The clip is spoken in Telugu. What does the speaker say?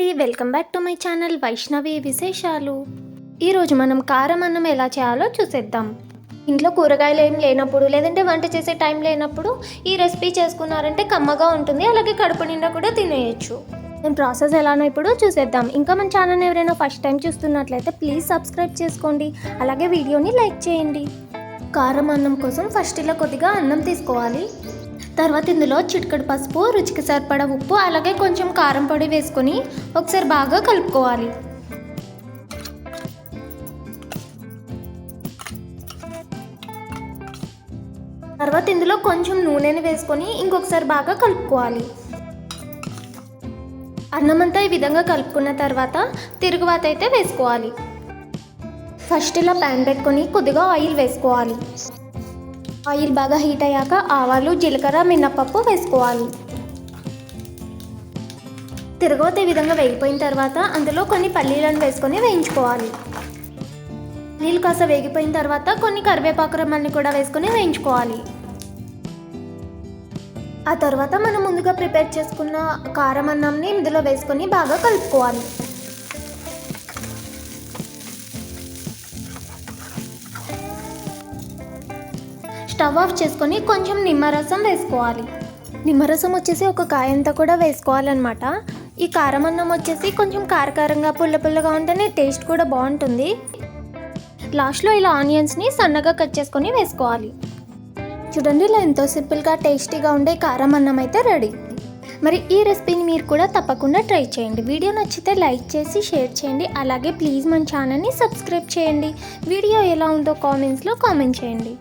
అండి. Welcome back to my channel Vaishnavi విశేషాలు. ఈరోజు మనం కారం అన్నం ఎలా చేయాలో చూసేద్దాం. ఇంట్లో కూరగాయలు ఏం లేనప్పుడు లేదంటే వంట చేసే టైం లేనప్పుడు ఈ రెసిపీ చేసుకున్నారంటే కమ్మగా ఉంటుంది. అలాగే కడుపు నిండా కూడా తినేయచ్చు. నేను ప్రాసెస్ ఎలానో ఇప్పుడు చూసేద్దాం. ఇంకా మన ఛానల్ ఎవరైనా ఫస్ట్ టైం చూస్తున్నట్లయితే ప్లీజ్ సబ్స్క్రైబ్ చేసుకోండి. అలాగే వీడియోని లైక్ చేయండి. కారం అన్నం కోసం ఫస్ట్ ఇలా కొద్దిగా అన్నం తీసుకోవాలి. తర్వాత ఇందులో చిటికెడు పసుపు రుచికి సరిపడా ఉప్పు అలాగే కొంచెం కారం పొడి వేసుకొని ఒకసారి బాగా కలుపుకోవాలి. తర్వాత ఇందులో కొంచెం నూనెని వేసుకొని ఇంకొకసారి బాగా కలుపుకోవాలి. అన్నమంతా ఈ విధంగా కలుపుకున్న తర్వాత తిరుగువాత అయితే వేసుకోవాలి. ఫస్ట్ ఇలా ప్యాన్ పెట్టుకొని కొద్దిగా ఆయిల్ వేసుకోవాలి. ఆయిల్ బాగా హీట్ అయ్యాక ఆవాలు జీలకర్ర మినప్పప్పు వేసుకోవాలి. తిరగవత ఈ విధంగా వేగిపోయిన తర్వాత అందులో కొన్ని పల్లీలను వేసుకొని వేయించుకోవాలి. నీళ్ళు కాస్త వేగిపోయిన తర్వాత కొన్ని కరివేపాకు రమ్మల్ని కూడా వేసుకొని వేయించుకోవాలి. ఆ తర్వాత మనం ముందుగా ప్రిపేర్ చేసుకున్న కారం అన్నంని ఇందులో వేసుకొని బాగా కలుపుకోవాలి. స్టవ్ ఆఫ్ చేసుకొని కొంచెం నిమ్మరసం వేసుకోవాలి. నిమ్మరసం వచ్చేసి ఒక కాయంతా కూడా వేసుకోవాలన్నమాట. ఈ కారం అన్నం వచ్చేసి కొంచెం కారకారంగా పుల్ల పుల్లగా ఉంటేనే టేస్ట్ కూడా బాగుంటుంది. లాస్ట్లో ఇలా ఆనియన్స్ని సన్నగా కట్ చేసుకొని వేసుకోవాలి. చూడండి ఇలా ఎంతో సింపుల్గా టేస్టీగా ఉండే కారం అన్నం అయితే రెడీ. మరి ఈ రెసిపీని మీరు కూడా తప్పకుండా ట్రై చేయండి. వీడియో నచ్చితే లైక్ చేసి షేర్ చేయండి. అలాగే ప్లీజ్ మన ఛానల్ని సబ్స్క్రైబ్ చేయండి. వీడియో ఎలా ఉందో కామెంట్స్లో కామెంట్ చేయండి.